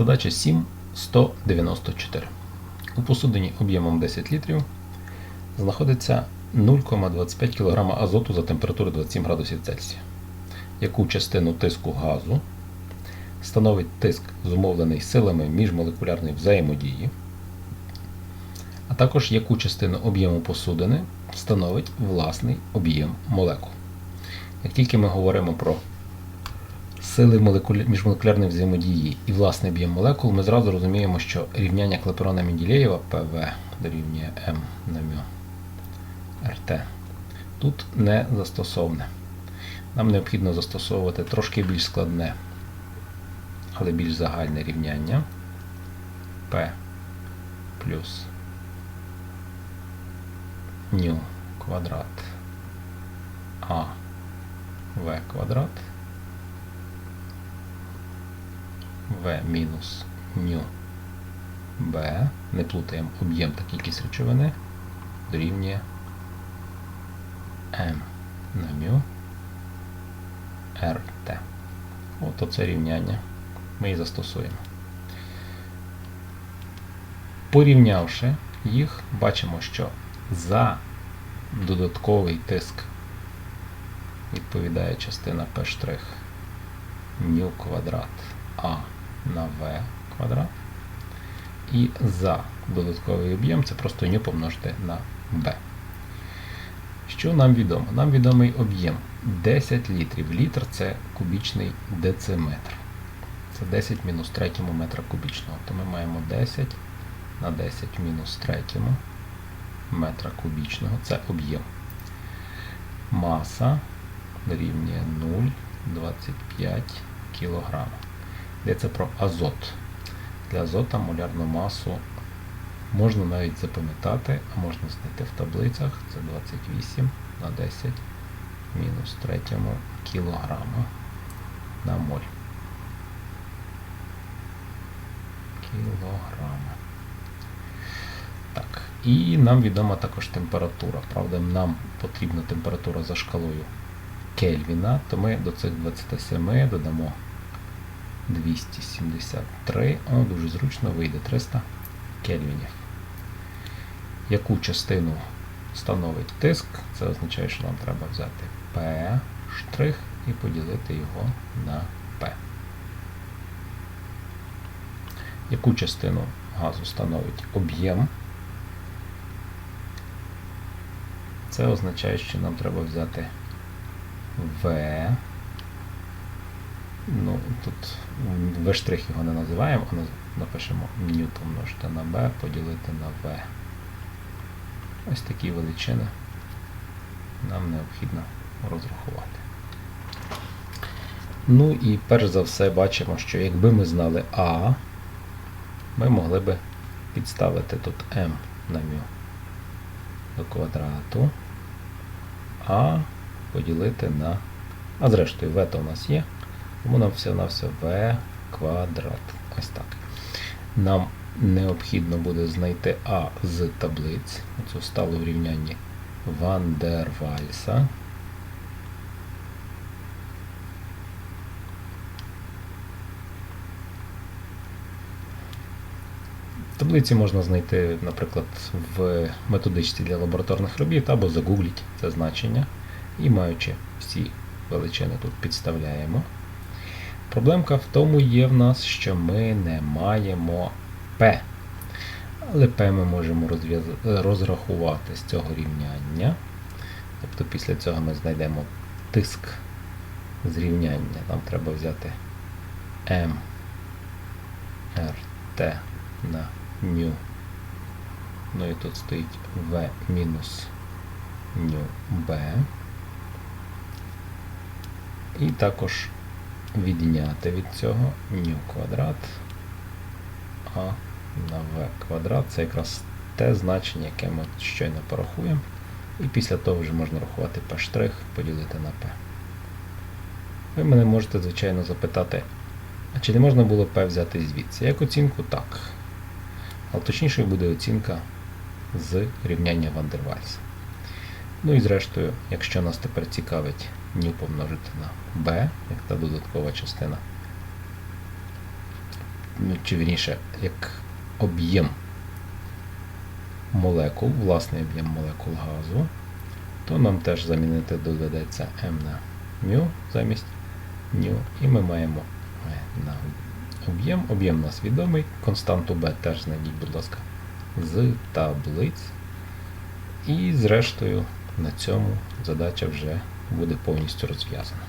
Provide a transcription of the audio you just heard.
Задача 7.194. У посудині об'ємом 10 літрів знаходиться 0,25 кг азоту за температури 27 градусів Цельсія. Яку частину тиску газу становить тиск, зумовлений силами міжмолекулярної взаємодії, а також яку частину об'єму посудини становить власний об'єм молекул. Як тільки ми говоримо про сили молекуля- міжмолекулярної взаємодії. І власний об'єм молекул, ми зразу розуміємо, що рівняння Клапейрона Менделєєва ПВ дорівнює М на мю РТ тут не застосоване. Нам необхідно застосовувати трошки більш складне, але більш загальне рівняння. P плюс ню квадрат А В квадрат В мінус ню Б, не плутаємо об'єм та кількість речовини, дорівнює М на мю РТ. От оце рівняння ми і застосуємо. Порівнявши їх, бачимо, що за додатковий тиск відповідає частина P' ню квадрат А на В квадрат. І за додатковий об'єм це просто ню помножити на b. Що нам відомо? Нам відомий об'єм 10 літрів. Літр це кубічний дециметр. Це 10 мінус третьому метра кубічного. То ми маємо 10 на 10 мінус третьому метра кубічного. Це об'єм. Маса дорівнює 0,25 кг. Йдеться про азот. Для азота молярну масу можна навіть запам'ятати, а можна знайти в таблицях. Це 28 на 10 мінус третьому кілограма на моль. Кілограма. Так. І нам відома також температура. Правда, нам потрібна температура за шкалою Кельвіна, то ми до цих 27 додамо 273, о, дуже зручно вийде 300 кельвінів. Яку частину становить тиск? Це означає, що нам треба взяти P' штрих і поділити його на P. Яку частину газу становить об'єм? Це означає, що нам треба взяти V. Ну, тут В' штрих його не називаємо, а напишемо ню помножити на b поділити на v. Ось такі величини нам необхідно розрахувати. Ну і перш за все бачимо, що якби ми знали А, ми могли би підставити тут m на μ до квадрату, а поділити на. А зрештою, v то у нас є. Тому нам все на все v квадрат. Ось так. Нам необхідно буде знайти А з таблиць. Оцю сталу в рівнянні Ван дер Вальса. Таблиці можна знайти, наприклад, в методичці для лабораторних робіт або загугліть це значення. І маючи всі величини тут підставляємо. Проблемка в тому є в нас, що ми не маємо P. Але P ми можемо розрахувати з цього рівняння. Тобто після цього ми знайдемо тиск з рівняння. Нам треба взяти M RT на ню. Ну і тут стоїть V мінус ню B. І також відняти від цього ню квадрат а на v квадрат. Це якраз те значення, яке ми щойно порахуємо. І після того вже можна рахувати p' поділити на p. Ви мене можете, звичайно, запитати, а чи не можна було p взяти звідси? Як оцінку, так. Але точнішою буде оцінка з рівняння Вандервальса. Ну і зрештою, якщо нас тепер цікавить ню помножити на b, як та додаткова частина ну, чи вірніше, як об'єм молекул, власний об'єм молекул газу, то нам теж замінити доведеться m на μ замість νu, і ми маємо на об'єм. Об'єм у нас відомий, константу b теж знайдіть, будь ласка, з таблиць. І зрештою на цьому задача вже буде повністю розв'язана.